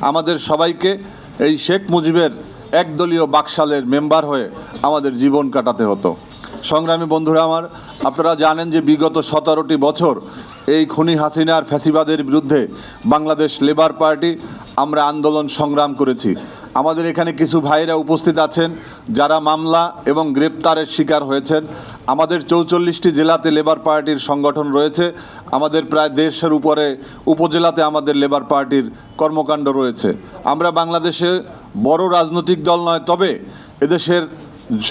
আমাদের সবাইকে এই শেখ মুজিবের একদলীয় বাকশালের মেম্বার হয়ে আমাদের জীবন কাটাতে হতো। সংগ্রামী বন্ধুরা আমার, আপনারা জানেন যে বিগত সতেরোটি বছর এই খুনি হাসিনার ফ্যাসিবাদের বিরুদ্ধে বাংলাদেশ লেবার পার্টি আমরা আন্দোলন সংগ্রাম করেছি। আমাদের এখানে কিছু ভাইরা উপস্থিত আছেন, যারা মামলা এবং গ্রেপ্তারের শিকার হয়েছেন। আমাদের চৌচল্লিশটি জেলাতে লেবার পার্টির সংগঠন রয়েছে। আমাদের প্রায় দেড়শের উপরে উপজেলাতে আমাদের লেবার পার্টির কর্মকাণ্ড রয়েছে। আমরা বাংলাদেশে বড় রাজনৈতিক দল নয়, তবে এদেশের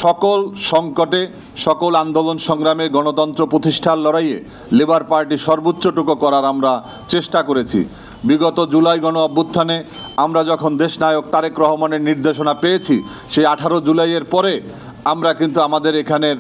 সকল সংকটে, সকল আন্দোলন সংগ্রামে গণতন্ত্র প্রতিষ্ঠার লড়াইয়ে লেবার পার্টি সর্বোচ্চটুকু করার আমরা চেষ্টা করেছি। বিগত জুলাই গণ অভ্যুত্থানে আমরা যখন দেশনায়ক তারেক রহমানের নির্দেশনা পেয়েছি, সেই আঠারো জুলাইয়ের পরে আমরা কিন্তু আমাদের এখানের,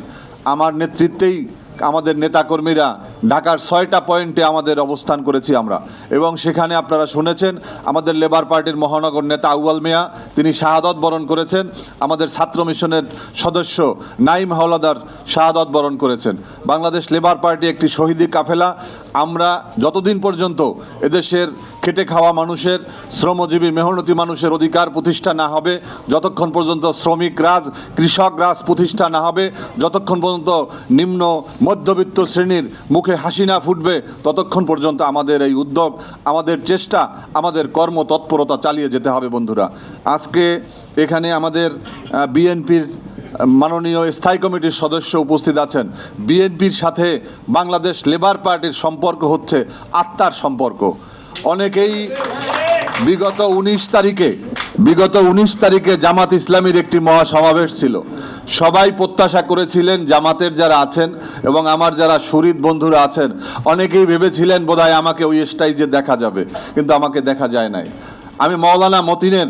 আমার নেতৃত্বেই আমাদের নেতাকর্মীরা ঢাকার ছয়টা পয়েন্টে আমাদের অবস্থান করেছি আমরা। এবং সেখানে আপনারা শুনেছেন, আমাদের লেবার পার্টির মহানগর নেতা আউয়াল মিয়া, তিনি শাহাদত বরণ করেছেন। আমাদের ছাত্র মিশনের সদস্য নাইম হাওলাদার শাহাদত বরণ করেছেন। বাংলাদেশ লেবার পার্টি একটি শহীদি কাফেলা। আমরা যতদিন পর্যন্ত এদেশের খেটে খাওয়া মানুষের, শ্রমজীবী, মেহনতি মানুষের অধিকার প্রতিষ্ঠা না হবে, যতক্ষণ পর্যন্ত শ্রমিক রাজ, কৃষক রাজ প্রতিষ্ঠা না হবে, যতক্ষণ পর্যন্ত নিম্ন মধ্যবিত্ত শ্রেণির মুখে হাসি না ফুটবে, ততক্ষণ পর্যন্ত আমাদের এই উদ্যোগ, আমাদের চেষ্টা, আমাদের কর্ম তৎপরতা চালিয়ে যেতে হবে বন্ধুরা। আজকে এখানে আমাদের বিএনপির মাননীয় স্থায়ী কমিটির সদস্য উপস্থিত আছেন। বিএনপির সাথে বাংলাদেশ লেবার পার্টির সম্পর্ক হচ্ছে আত্মার সম্পর্ক। অনেকেই বিগত উনিশ তারিখে, বিগত উনিশ তারিখে জামাত ইসলামীর একটি মহাসমাবেশ ছিল। সবাই প্রত্যাশা করেছিলেন জামাতের যারা আছেন এবং আমার যারা শরীর বন্ধুরা আছেন, অনেকেই ভেবেছিলেন বোধহয় আমাকে ওই স্টাইজে দেখা যাবে, কিন্তু আমাকে দেখা যায় নাই। আমি মৌলানা মতিনের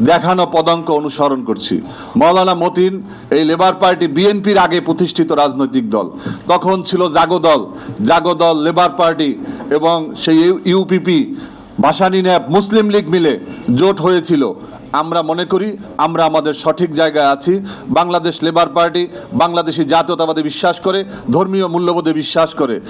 দেখানো পদাঙ্ক অনুসরণ করছি। মৌলানা মতিন, এই লেবার পার্টি বিএনপির আগে প্রতিষ্ঠিত রাজনৈতিক দল। তখন ছিল জাগো দল। জাগো দল, লেবার পার্টি এবং সেই UPP Bhashani NAP Muslim league মিলে জোট হয়েছিল। আমরা মনে করি, আমরা আমাদের সঠিক জায়গায় আছি। বাংলাদেশ লেবার পার্টি বাংলাদেশি জাতীয়তাবাদে বিশ্বাস করে, ধর্মীয় মূল্যবোধে বিশ্বাস করে।